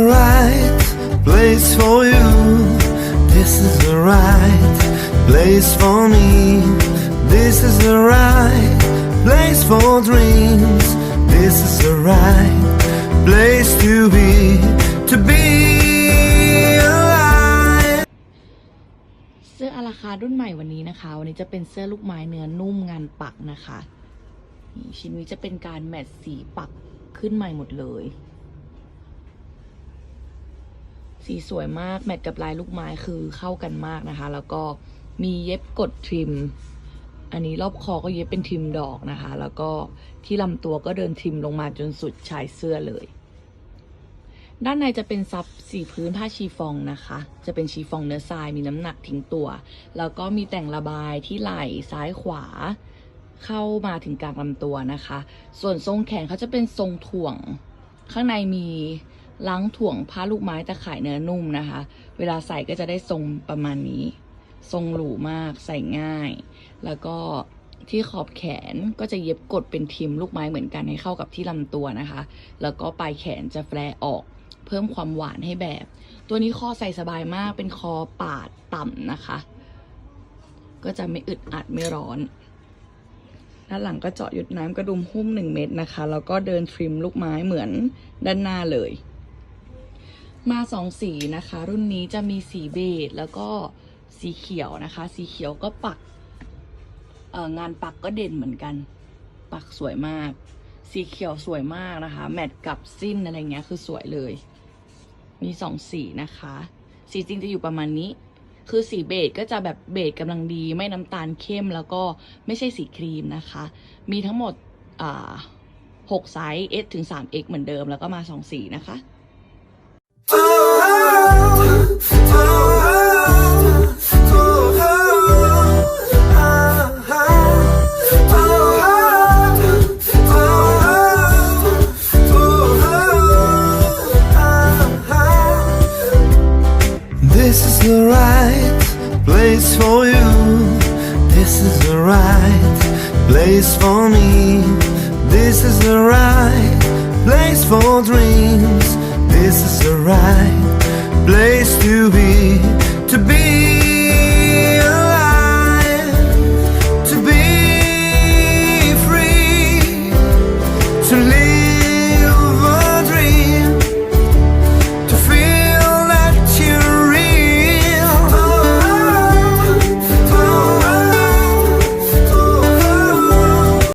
the right place for you. This is the right place for me. This is the right place for dreams. This is the right place to be, to be alive. เสื้ออาราคารุ่นใหม่วันนี้นะคะ วันนี้จะเป็นเสื้อลูกไม้เนื้อนุ่มงานปักนะคะ ชิ้นนี้จะเป็นการแมทสีปักขึ้นใหม่หมดเลย สีสวยมากแมทกับลายลูกไม้คือเข้ากันมากนะคะ แล้วก็มีเย็บกดทริม อันนี้รอบคอก็เย็บเป็นทริมดอกนะคะ แล้วก็ที่ลำตัวก็เดินทริมลงมาจนสุดชายเสื้อเลย ด้านในจะเป็นซับสีพื้นผ้าชีฟองนะคะ จะเป็นชีฟองเนื้อทรายมีน้ำหนักทิ้งตัว แล้วก็มีแต่งระบายที่ไหล่ซ้ายขวาเข้ามาถึงกลางลำตัวนะคะ ส่วนทรงแขนเขาจะเป็นทรงถ่วง ข้างในมี ล้างถ่วงผ้าลูกไม้ตะข่ายเนื้อนุ่มนะคะ เวลาใส่ก็จะได้ทรงประมาณนี้ ทรงหรูมากใส่ง่าย แล้วก็ที่ขอบแขนก็จะเย็บกดเป็นทิมลูกไม้เหมือนกันให้เข้ากับที่ลำตัวนะคะ แล้วก็ปลายแขนจะแฟร์ออกเพิ่มความหวานให้แบบ ตัวนี้คอใส่สบายมากเป็นคอปาดต่ำนะคะ ก็จะไม่อึดอัดไม่ร้อนด้านหลังก็เจาะหยุดน้ำกระดุมหุ้มหนึ่งเม็ดนะคะ แล้วก็เดินทริมลูกไม้เหมือนด้านหน้าเลย มาสองสีนะคะ รุ่นนี้จะมีสีเบจแล้วก็สีเขียวนะคะ สีเขียวก็ปักงานปักก็เด่นเหมือนกัน ปักสวยมาก สีเขียวสวยมากนะคะ แมทกับสิ้นอะไรเงี้ยคือสวยเลย มีสองสีนะคะ สีจริงจะอยู่ประมาณนี้ คือสีเบจก็จะแบบเบจกำลังดี ไม่น้ำตาลเข้มแล้วก็ไม่ใช่สีครีมนะคะ มีทั้งหมดหกไซส์ S ถึง 3X เหมือนเดิมแล้วก็มาสองสีนะคะ right place for you. This is the right place for me. This is the right place for dreams. This is the right place to be, to be.